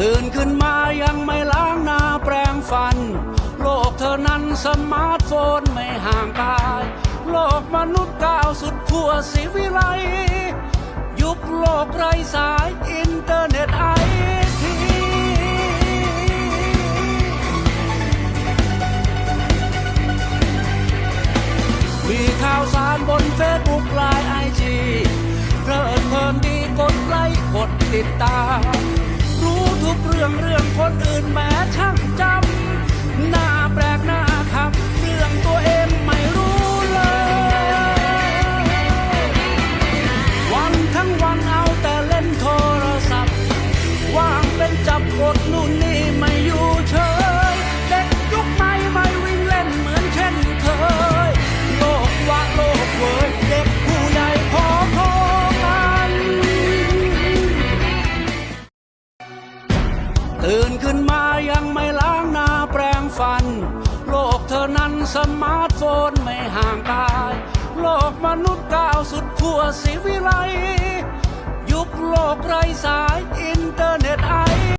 ตื่นขึ้นมายังไม่ล้างหน้าแปรงฟัน โลกเธอนั้นสมาร์ทโฟนไม่ห่างกาย โลกมนุษย์ก้าวสุดขั้วสิวิไล ยุคโลกไร้สายอินเทอร์เน็ตไอทีมีข่าวสารบนเฟซบุ๊กไลน์ไอจีเพลิดเพลินดีกดไลค์กดติดตาม รื่องเรื่องคนอื่นแม้ช่าง ตื่นขึ้นมายังไม่ล้างหน้าแปรงฟัน โลกเธอนั้นสมาร์ทโฟนไม่ห่างกาย โลกมนุษย์ก้าวสุดขั้วสิวิไลยุคโลกไร้สาย